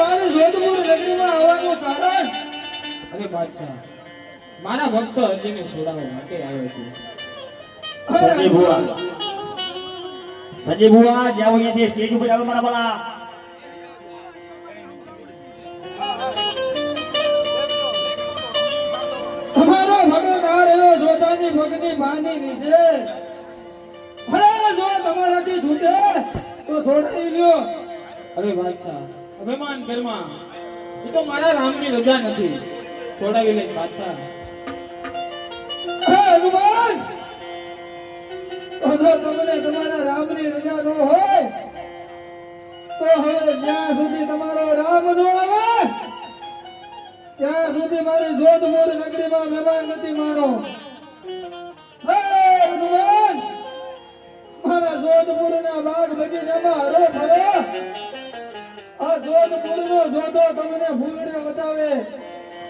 મારે જોધપુર નગરીમાં આવવાનું કારણ? અરે બાદશાહ મારા ભક્ત અર્જુનને છોડાવવા માટે આવ્યો છું. સંજય ભુવા. સંજય ભુવા જાઓ અહીંયાથી સ્ટેજ ઉપર આવો મારા બાળા તમારો ભગત આ રહ્યો જોધાની ભગની માની જો તમારાથી છૂટે તો છોડાવી લ્યો. અરે બાદશાહ અભિમાન કર્મા એ તો મારા રામની રજા નથી. છોડાવી લે બાદશાહ હનુમાન જો તમને તમારા રામની રજા ન હોય, તો હવે જ્યાં સુધી તમારો રામ નો આવે, ત્યાં સુધી મારી જોધપુર નગરીમાં મહેમાન નથી હે હનુમાન મારા જોધપુરના બાગ બગીચામાં જોધપુરનો જોધો તમને ફૂલડે બતાવે.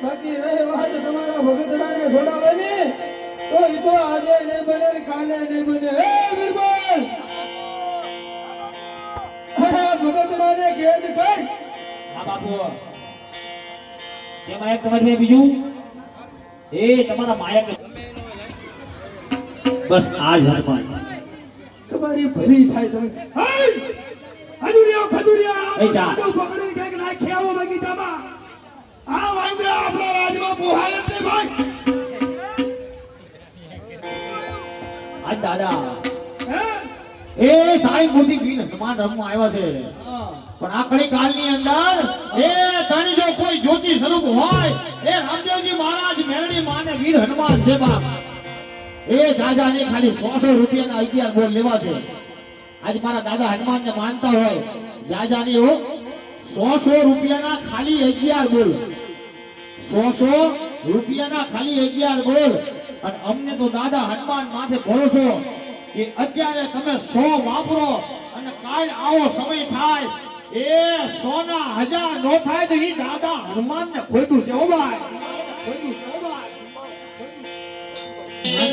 બાકી રહી વાત તમારા ભગતડાને છોડાવવાની તો ઈ તો આજે નહીં બને કાલે નહીં બને. હે બિરબલ ભગતડાને કેદ કર. હા બાપુ. શેમાં એક તમારી બીજું? એ તમારા માયક. બસ આ જ તમારી ભરી થાય તમે. ખજુરિયા એ જા. આટલું પકડીને ક્યાંક નાખી આવો બગીચામાં આ વાંદરા આપણા રાજમાં પોહાય જ ભાઈ. આ દાદા. હે? એ સાઈ મૂર્તિ વીર હનુમાન રમવા આવ્યા છે. પણ આ કળી કાલની અંદર એ તાણી જો કોઈ જ્યોતિ સ્વરૂપ હોય એ રામદેવજી મહારાજ મેરડી માને વીર હનુમાન છે બાપ. એ દાદાને ખાલી સો સો રૂપિયાના અગિયાર બોલ લેવા છે. આજ મારા દાદા હનુમાનને માનતા હોય. જાજાની હો સો સો રૂપિયાના ખાલી અગિયાર બોલ. સો સો રૂપિયાના ખાલી અગિયાર બોલ. અને અમને તો દાદા હનુમાન માથે ભરોસો કે અત્યારે તમે સો વાપરો અને કાલ આવો સમય થાય. એ સોના હજાર નો થાય તો એ દાદા હનુમાન ને ખોટું છે ઓ ભાઈ. ખોટું છે ઓ ભાઈ. એક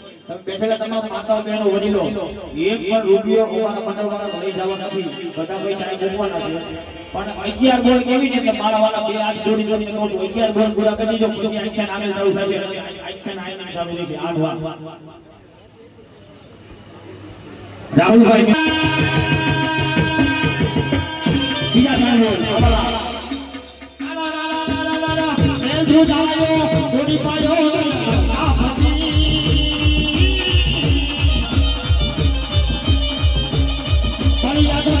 બેઠેલા તમામ માતાઓ બહેનો વડીલો એક પણ રૂપિયો અમારા મંડળવાળા ભરી જવા નથી બધા પૈસા અહીં મૂકવાના છે પણ અગિયાર ગોળ કેવી છે કે મારા વાળા બે હાથ જોડી જોડીને કહું છું અગિયાર ગોળ પૂરા કરી દીધો પછી આખ્યાન આગળ ચાલુ થશે આખ્યાન આઈને ચાલુ થશે આઠ વાર રાહુલભાઈ બીજા ત્રણ બોલ જોડી પાડ્યો, પણ યાદ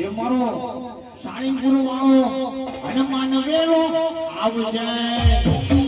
એ મારો સાળીપુર વાળો હનુમાન વેલો આવશે.